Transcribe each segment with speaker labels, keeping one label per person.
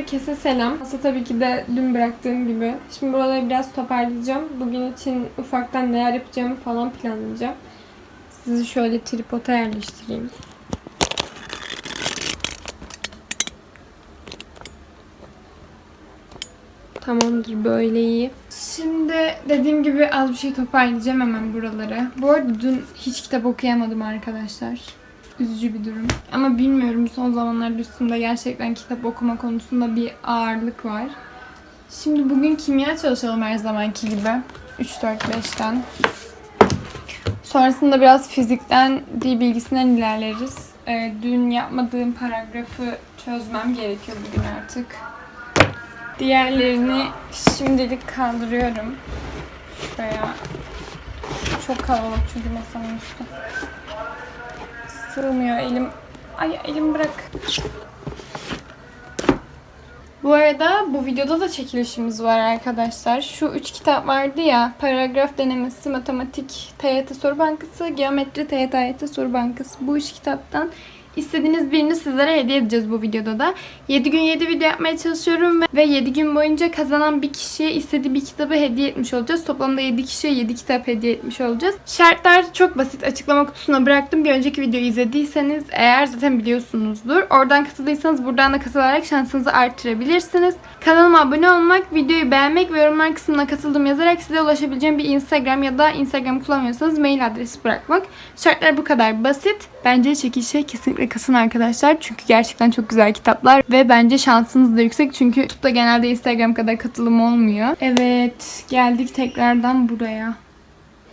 Speaker 1: Herkese selam. Aslında tabii ki de dün bıraktığım gibi. Şimdi buraları biraz toparlayacağım. Bugün için ufaktan neler yapacağımı falan planlayacağım. Sizi şöyle tripoda yerleştireyim. Tamamdır böyle iyi. Şimdi dediğim gibi az bir şey toparlayacağım hemen buraları. Bu arada dün hiç kitap okuyamadım arkadaşlar. Üzücü bir durum. Ama bilmiyorum son zamanlarda üstümde gerçekten kitap okuma konusunda bir ağırlık var. Şimdi bugün kimya çalışalım her zamanki gibi. 3-4-5'ten. Sonrasında biraz fizikten, dil bilgisinden ilerleriz. Ee, dün yapmadığım paragrafı çözmem gerekiyor bugün artık. Diğerlerini şimdilik kaldırıyorum. Şuraya. Çok kalabalık çünkü masanın üstü. Sığmıyor elim. Ay elim bırak. Bu arada bu videoda da çekilişimiz var arkadaşlar. Şu üç kitap vardı ya. Paragraf denemesi, matematik, TYT soru bankası, geometri, TYT soru bankası. Bu üç kitaptan istediğiniz birini sizlere hediye edeceğiz bu videoda da. 7 gün 7 video yapmaya çalışıyorum ve 7 gün boyunca kazanan bir kişiye istediği bir kitabı hediye etmiş olacağız. Toplamda 7 kişiye 7 kitap hediye etmiş olacağız. Şartlar çok basit. Açıklama kutusuna bıraktım. Bir önceki videoyu izlediyseniz eğer zaten biliyorsunuzdur. Oradan katıldıysanız buradan da katılarak şansınızı arttırabilirsiniz. Kanalıma abone olmak, videoyu beğenmek ve yorumlar kısmına katıldım yazarak size ulaşabileceğim bir Instagram ya da Instagram kullanmıyorsanız mail adresi bırakmak. Şartlar bu kadar basit. Bence çekilişe kesinlikle kasın arkadaşlar. Çünkü gerçekten çok güzel kitaplar ve bence şansınız da yüksek. Çünkü YouTube'da genelde Instagram kadar katılım olmuyor. Evet, geldik tekrardan buraya.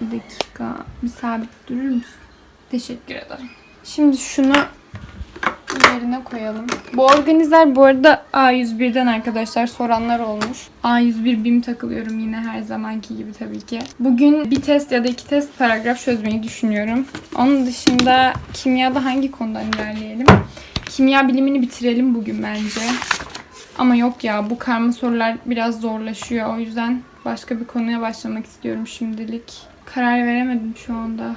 Speaker 1: Bir dakika, bir sabit durur musun? Teşekkür ederim. Şimdi şunu yerine koyalım. Bu organizer bu arada A101'den arkadaşlar soranlar olmuş. A101 BİM takılıyorum yine her zamanki gibi tabii ki. Bugün bir test ya da iki test paragraf çözmeyi düşünüyorum. Onun dışında kimyada hangi konudan ilerleyelim? Kimya bilimini bitirelim bugün bence. Ama yok ya bu karma sorular biraz zorlaşıyor. O yüzden başka bir konuya başlamak istiyorum şimdilik. Karar veremedim şu anda.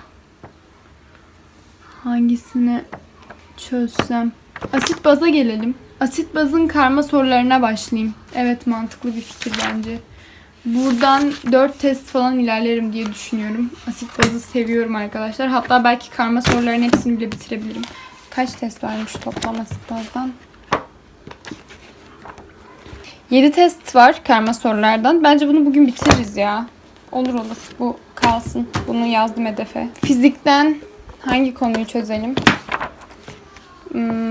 Speaker 1: Hangisini çözsem. Asit baza gelelim. Asit bazın karma sorularına başlayayım. Evet mantıklı bir fikir bence. Buradan 4 test falan ilerlerim diye düşünüyorum. Asit bazı seviyorum arkadaşlar. Hatta belki karma soruların hepsini bile bitirebilirim. Kaç test varmış toplam asit bazdan? 7 test var karma sorulardan. Bence bunu bugün bitiririz ya. Olur olur. Bu kalsın. Bunu yazdım hedefe. Fizikten hangi konuyu çözelim? Hmm,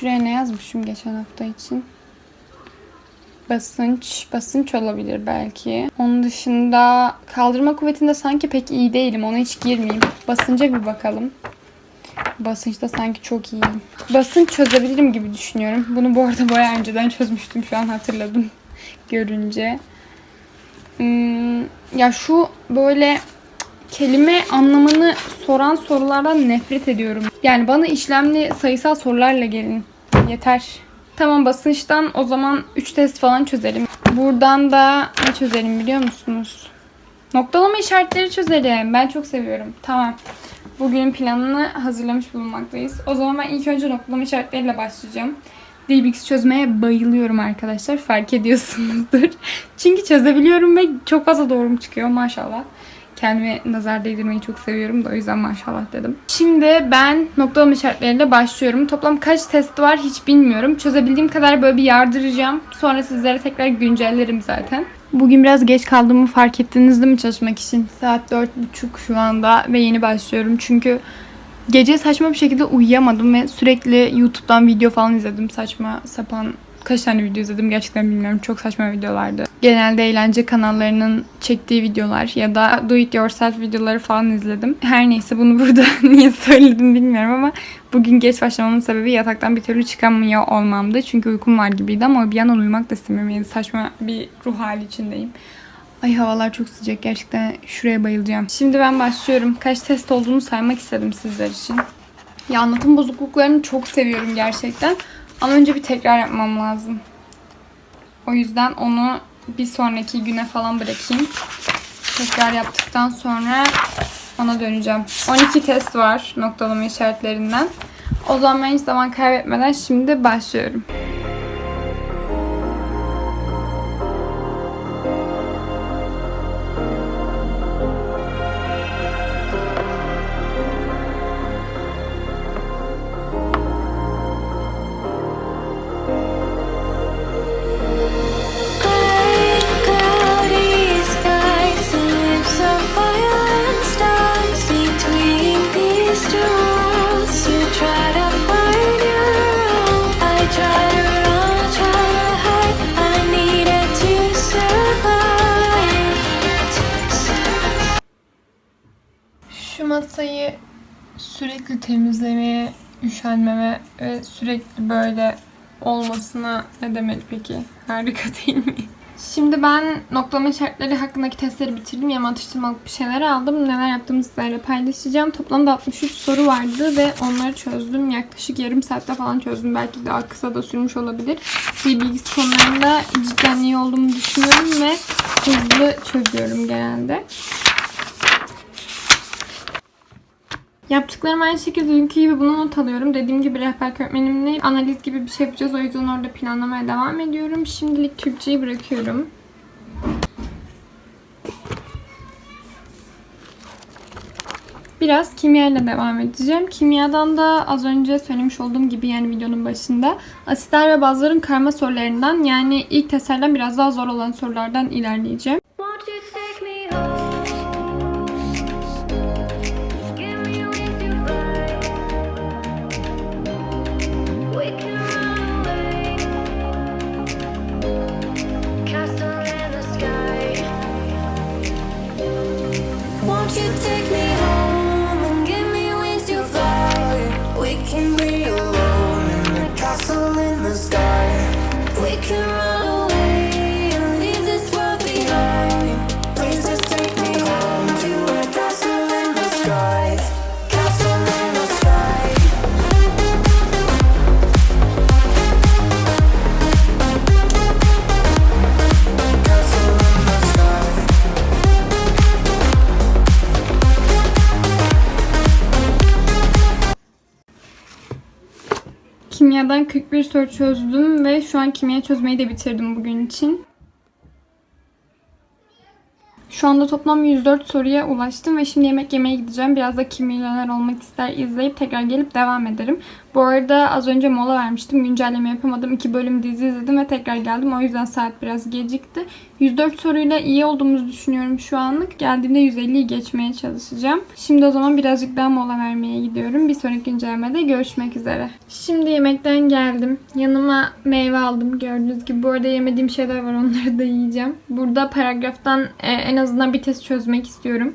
Speaker 1: şuraya ne yazmışım geçen hafta için? Basınç, basınç olabilir belki. Onun dışında kaldırma kuvvetinde sanki pek iyi değilim. Ona hiç girmeyeyim. Basınca bir bakalım. Basınçta sanki çok iyiyim. Basınç çözebilirim gibi düşünüyorum. Bunu bu arada bayağı önceden çözmüştüm. Şu an hatırladım görünce. Hmm, ya şu böyle kelime anlamını soran sorulardan nefret ediyorum. Yani bana işlemli sayısal sorularla gelin. Yeter. Tamam basınçtan o zaman 3 test falan çözelim. Buradan da ne çözelim biliyor musunuz? Noktalama işaretleri çözelim. Ben çok seviyorum. Tamam. Bugünün planını hazırlamış bulunmaktayız. O zaman ben ilk önce noktalama işaretleriyle başlayacağım. Dil bilgisi çözmeye bayılıyorum arkadaşlar. Fark ediyorsunuzdur. Çünkü çözebiliyorum ve çok fazla doğrum çıkıyor maşallah. Kendime nazar değdirmeyi çok seviyorum da o yüzden maşallah dedim. Şimdi ben noktalama işaretleriyle başlıyorum. Toplam kaç test var hiç bilmiyorum. Çözebildiğim kadar böyle bir yardıracağım. Sonra sizlere tekrar güncellerim zaten. Bugün biraz geç kaldığımı fark ettiniz değil mi çalışmak için? Saat 4.30 şu anda ve yeni başlıyorum. Çünkü gece saçma bir şekilde uyuyamadım ve sürekli YouTube'dan video falan izledim. Saçma sapan kaç tane video izledim gerçekten bilmiyorum. Çok saçma videolardı. Genelde eğlence kanallarının çektiği videolar ya da do it yourself videoları falan izledim. Her neyse bunu burada niye söyledim bilmiyorum ama bugün geç başlamamın sebebi yataktan bir türlü çıkamıyor olmamdı. Çünkü uykum var gibiydi ama bir yandan uyumak da istemiyorum. Yani saçma bir ruh hali içindeyim. Ay havalar çok sıcak. Gerçekten şuraya bayılacağım. Şimdi ben başlıyorum. Kaç test olduğunu saymak istedim sizler için. Ya anlatım bozukluklarını çok seviyorum gerçekten. Ama önce bir tekrar yapmam lazım. O yüzden onu bir sonraki güne falan bırakayım. Tekrar yaptıktan sonra ona döneceğim. 12 test var noktalama işaretlerinden. O zaman hiç zaman kaybetmeden şimdi başlıyorum. Masayı sürekli temizlemeye üşenmeme ve sürekli böyle olmasına ne demek peki? Harika değil mi? Şimdi ben noklama şartları hakkındaki testleri bitirdim. Yama atıştırmalık bir şeyler aldım. Neler yaptığımı sizlerle paylaşacağım. Toplamda 63 soru vardı ve onları çözdüm. Yaklaşık yarım saatte falan çözdüm. Belki daha kısa da sürmüş olabilir. Bir bilgisi konularında cidden iyi olduğumu düşünüyorum ve hızlı çözüyorum genelde. Yaptıklarım aynı şekilde dünkü gibi bunu not alıyorum. Dediğim gibi rehber öğretmenimle analiz gibi bir şey yapacağız. O yüzden orada planlamaya devam ediyorum. Şimdilik Türkçeyi bırakıyorum. Biraz kimya ile devam edeceğim. Kimyadan da az önce söylemiş olduğum gibi yani videonun başında asitler ve bazların karma sorularından yani ilk testlerden biraz daha zor olan sorulardan ilerleyeceğim.
Speaker 2: Can run
Speaker 1: Kimyadan 41 soru çözdüm ve şu an kimya çözmeyi de bitirdim bugün için. Şu anda toplam 104 soruya ulaştım ve şimdi yemek yemeye gideceğim. Biraz da kim milyoner olmak ister izleyip tekrar gelip devam ederim. Bu arada az önce mola vermiştim. Güncelleme yapamadım. İki bölüm dizi izledim ve tekrar geldim. O yüzden saat biraz gecikti. 104 soruyla iyi olduğumuzu düşünüyorum şu anlık. Geldiğimde 150'yi geçmeye çalışacağım. Şimdi o zaman birazcık daha mola vermeye gidiyorum. Bir sonraki güncellemede görüşmek üzere. Şimdi yemekten geldim. Yanıma meyve aldım. Gördüğünüz gibi bu arada yemediğim şeyler var. Onları da yiyeceğim. Burada paragraftan e, en azından bir test çözmek istiyorum.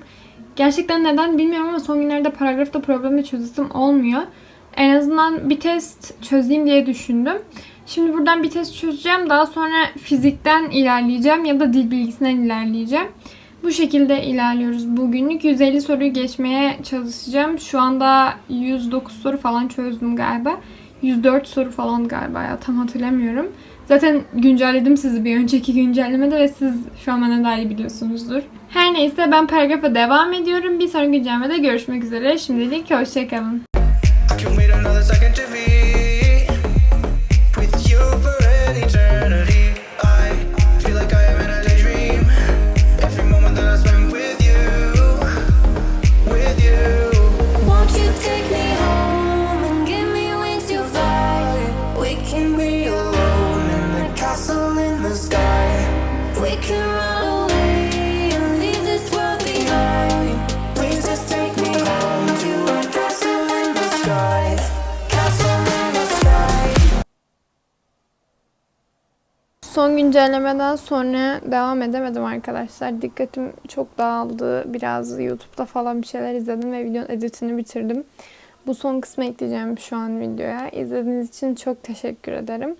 Speaker 1: Gerçekten neden bilmiyorum ama son günlerde paragrafta problemle çözesim olmuyor. En azından bir test çözeyim diye düşündüm. Şimdi buradan bir test çözeceğim. Daha sonra fizikten ilerleyeceğim ya da dil bilgisinden ilerleyeceğim. Bu şekilde ilerliyoruz bugünlük. 150 soruyu geçmeye çalışacağım. Şu anda 109 soru falan çözdüm galiba. 104 soru falan galiba ya tam hatırlamıyorum. Zaten güncelledim sizi bir önceki güncellemede ve siz şu an benden daha iyi biliyorsunuzdur. Her neyse ben paragrafa devam ediyorum. Bir sonraki güncellemede görüşmek üzere. Şimdilik hoşçakalın.
Speaker 3: to
Speaker 2: me.
Speaker 1: Son güncellemeden sonra devam edemedim arkadaşlar. Dikkatim çok dağıldı. Biraz YouTube'da falan bir şeyler izledim ve videonun editini bitirdim. Bu son kısmı ekleyeceğim şu an videoya. İzlediğiniz için çok teşekkür ederim.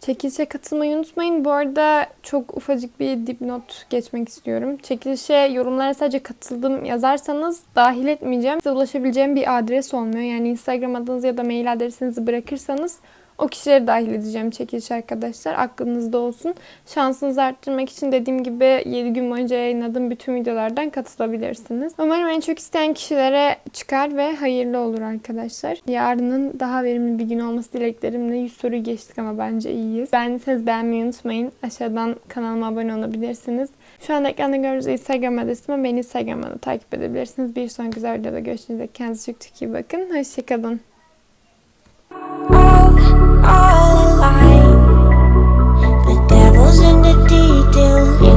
Speaker 1: Çekilişe katılmayı unutmayın. Bu arada çok ufacık bir dipnot geçmek istiyorum. Çekilişe yorumlara sadece katıldım yazarsanız dahil etmeyeceğim. Size ulaşabileceğim bir adres olmuyor. Yani Instagram adınızı ya da mail adresinizi bırakırsanız o kişileri dahil edeceğim çekiliş arkadaşlar. Aklınızda olsun. Şansınızı arttırmak için dediğim gibi 7 gün boyunca yayınladığım bütün videolardan katılabilirsiniz. Umarım en çok isteyen kişilere çıkar ve hayırlı olur arkadaşlar. Yarının daha verimli bir gün olması dileklerimle 100 soruyu geçtik ama bence iyiyiz. Beğendiyseniz beğenmeyi unutmayın. Aşağıdan kanalıma abone olabilirsiniz. Şu an ekranda gördüğünüz Instagram adresime beni Instagram'da da takip edebilirsiniz. Bir sonraki güzel videoda görüşürüz. Kendinize çok çok iyi bakın. Hoşçakalın.
Speaker 4: do